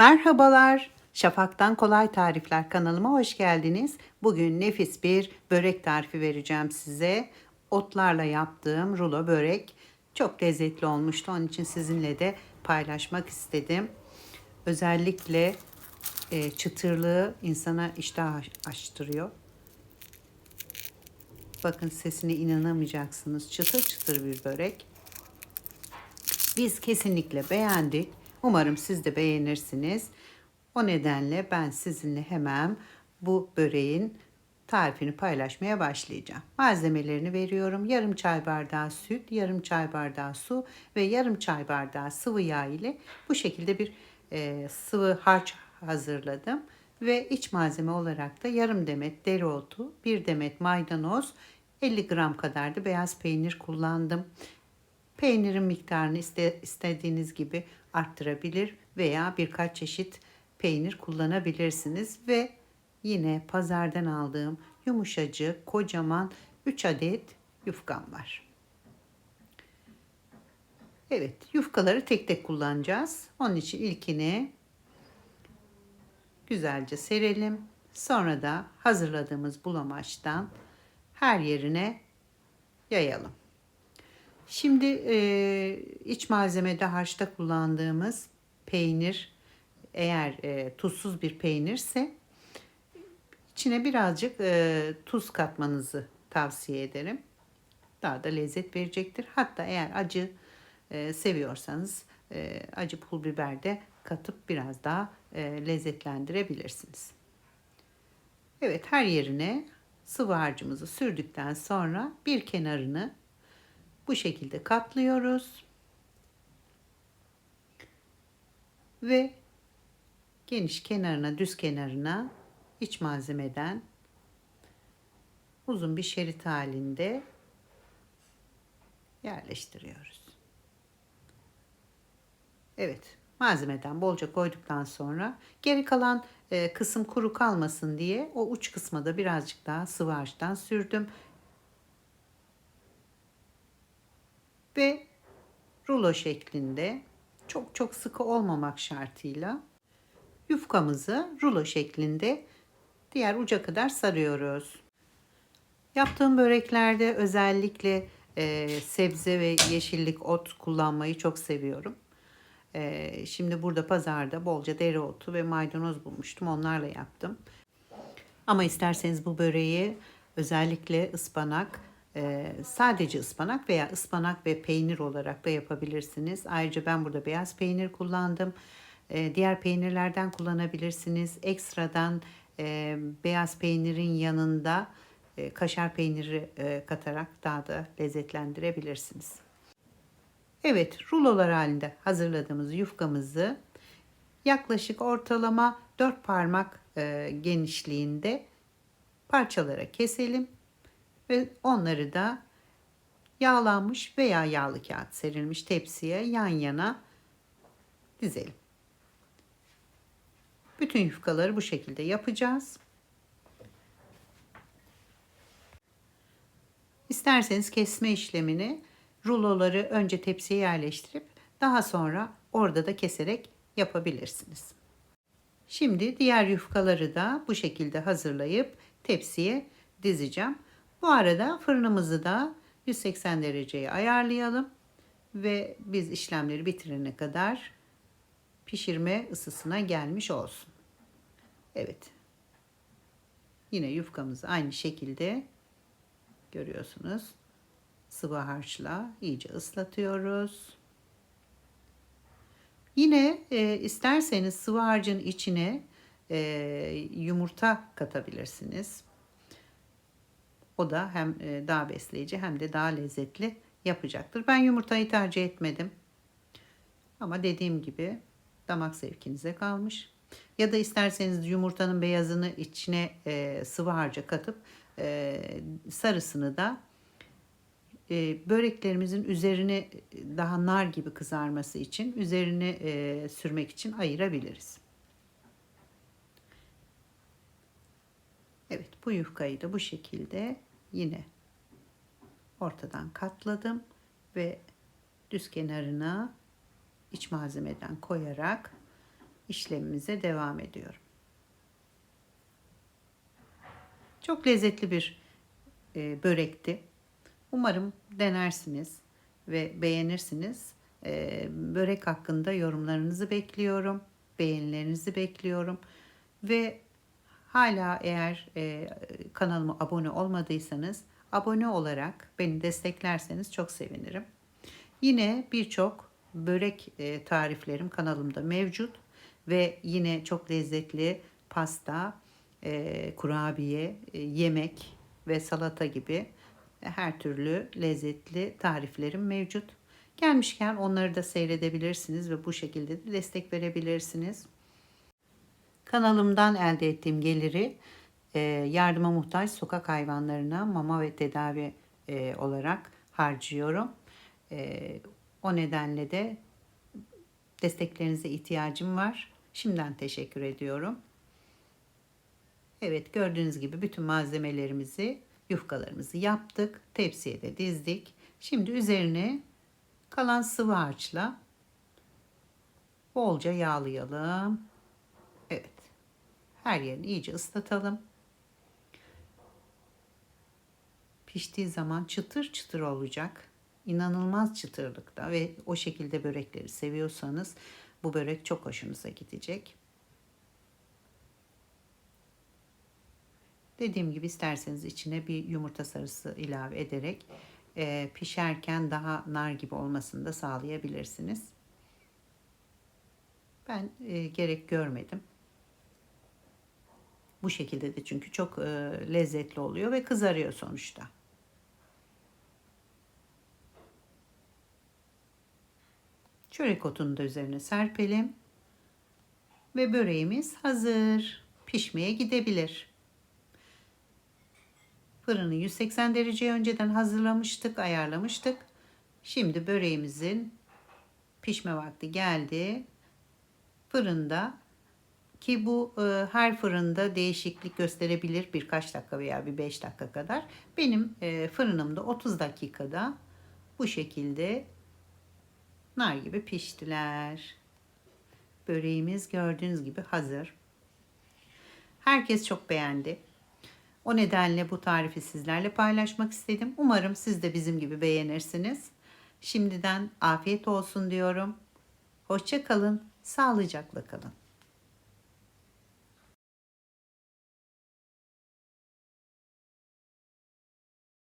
Merhabalar. Şafak'tan Kolay Tarifler kanalıma hoş geldiniz. Bugün nefis bir börek tarifi vereceğim size. Otlarla yaptığım rulo börek çok lezzetli olmuştu. Onun için sizinle de paylaşmak istedim. Özellikle e, çıtırlığı insana iştah açtırıyor. Bakın sesine inanamayacaksınız. Çıtır çıtır bir börek. Biz kesinlikle beğendik. Umarım siz de beğenirsiniz. O nedenle ben sizinle hemen bu böreğin tarifini paylaşmaya başlayacağım. Malzemelerini veriyorum. Yarım çay bardağı süt, yarım çay bardağı su ve yarım çay bardağı sıvı yağ ile bu şekilde bir e, sıvı harç hazırladım. Ve iç malzeme olarak da yarım demet dereotu, bir demet maydanoz, 50 gram kadar da beyaz peynir kullandım. Peynirin miktarını iste, istediğiniz gibi arttırabilir veya birkaç çeşit peynir kullanabilirsiniz ve yine pazardan aldığım yumuşacık kocaman 3 adet yufkam var. Evet, yufkaları tek tek kullanacağız. Onun için ilkini güzelce serelim. Sonra da hazırladığımız bulamaçtan her yerine yayalım. Şimdi e, iç malzemede harçta kullandığımız peynir eğer e, tuzsuz bir peynirse içine birazcık e, tuz katmanızı tavsiye ederim. Daha da lezzet verecektir. Hatta eğer acı e, seviyorsanız e, acı pul biber de katıp biraz daha e, lezzetlendirebilirsiniz. Evet her yerine sıvı harcımızı sürdükten sonra bir kenarını bu şekilde katlıyoruz. Ve geniş kenarına, düz kenarına iç malzemeden uzun bir şerit halinde yerleştiriyoruz. Evet, malzemeden bolca koyduktan sonra geri kalan e, kısım kuru kalmasın diye o uç kısma da birazcık daha sıvı harçtan sürdüm. Ve rulo şeklinde çok çok sıkı olmamak şartıyla yufkamızı rulo şeklinde diğer uca kadar sarıyoruz. Yaptığım böreklerde özellikle e, sebze ve yeşillik ot kullanmayı çok seviyorum. E, şimdi burada pazarda bolca dereotu ve maydanoz bulmuştum. Onlarla yaptım. Ama isterseniz bu böreği özellikle ıspanak, e, sadece ıspanak veya ıspanak ve peynir olarak da yapabilirsiniz. Ayrıca ben burada beyaz peynir kullandım. E, diğer peynirlerden kullanabilirsiniz. Ekstradan e, beyaz peynirin yanında e, kaşar peyniri e, katarak daha da lezzetlendirebilirsiniz. Evet, rulolar halinde hazırladığımız yufkamızı yaklaşık ortalama 4 parmak genişliğinde parçalara keselim ve onları da yağlanmış veya yağlı kağıt serilmiş tepsiye yan yana dizelim. Bütün yufkaları bu şekilde yapacağız. İsterseniz kesme işlemini ruloları önce tepsiye yerleştirip daha sonra orada da keserek yapabilirsiniz. Şimdi diğer yufkaları da bu şekilde hazırlayıp tepsiye dizeceğim. Bu arada fırınımızı da 180 dereceye ayarlayalım ve biz işlemleri bitirene kadar pişirme ısısına gelmiş olsun. Evet. Yine yufkamızı aynı şekilde görüyorsunuz. Sıvı harçla iyice ıslatıyoruz. Yine e, isterseniz sıvı harcın içine e, yumurta katabilirsiniz. O da hem e, daha besleyici hem de daha lezzetli yapacaktır. Ben yumurtayı tercih etmedim. Ama dediğim gibi damak zevkinize kalmış. Ya da isterseniz yumurtanın beyazını içine e, sıvı harca katıp e, sarısını da e, böreklerimizin üzerine daha nar gibi kızarması için üzerine e, sürmek için ayırabiliriz. Evet bu yufkayı da bu şekilde yine ortadan katladım ve düz kenarına iç malzemeden koyarak işlemimize devam ediyorum. Çok lezzetli bir e, börekti. Umarım denersiniz ve beğenirsiniz. E, börek hakkında yorumlarınızı bekliyorum. Beğenilerinizi bekliyorum. Ve hala eğer e, kanalıma abone olmadıysanız abone olarak beni desteklerseniz çok sevinirim. Yine birçok börek e, tariflerim kanalımda mevcut ve yine çok lezzetli pasta, e, kurabiye, e, yemek ve salata gibi her türlü lezzetli tariflerim mevcut. Gelmişken onları da seyredebilirsiniz ve bu şekilde de destek verebilirsiniz. Kanalımdan elde ettiğim geliri e, yardıma muhtaç sokak hayvanlarına mama ve tedavi e, olarak harcıyorum. E, o nedenle de desteklerinize ihtiyacım var. Şimdiden teşekkür ediyorum. Evet gördüğünüz gibi bütün malzemelerimizi, yufkalarımızı yaptık. Tepsiye de dizdik. Şimdi üzerine kalan sıvı harçla bolca yağlayalım. Her yerini iyice ıslatalım. Piştiği zaman çıtır çıtır olacak. İnanılmaz çıtırlıkta ve o şekilde börekleri seviyorsanız bu börek çok hoşunuza gidecek. Dediğim gibi isterseniz içine bir yumurta sarısı ilave ederek e, pişerken daha nar gibi olmasını da sağlayabilirsiniz. Ben e, gerek görmedim. Bu şekilde de çünkü çok e, lezzetli oluyor ve kızarıyor sonuçta. Çörek otunu da üzerine serpelim. Ve böreğimiz hazır. Pişmeye gidebilir. Fırını 180 dereceye önceden hazırlamıştık, ayarlamıştık. Şimdi böreğimizin pişme vakti geldi. Fırında ki bu e, her fırında değişiklik gösterebilir birkaç dakika veya bir 5 dakika kadar. Benim e, fırınımda 30 dakikada bu şekilde nar gibi piştiler. Böreğimiz gördüğünüz gibi hazır. Herkes çok beğendi. O nedenle bu tarifi sizlerle paylaşmak istedim. Umarım siz de bizim gibi beğenirsiniz. Şimdiden afiyet olsun diyorum. Hoşça kalın, sağlıcakla kalın.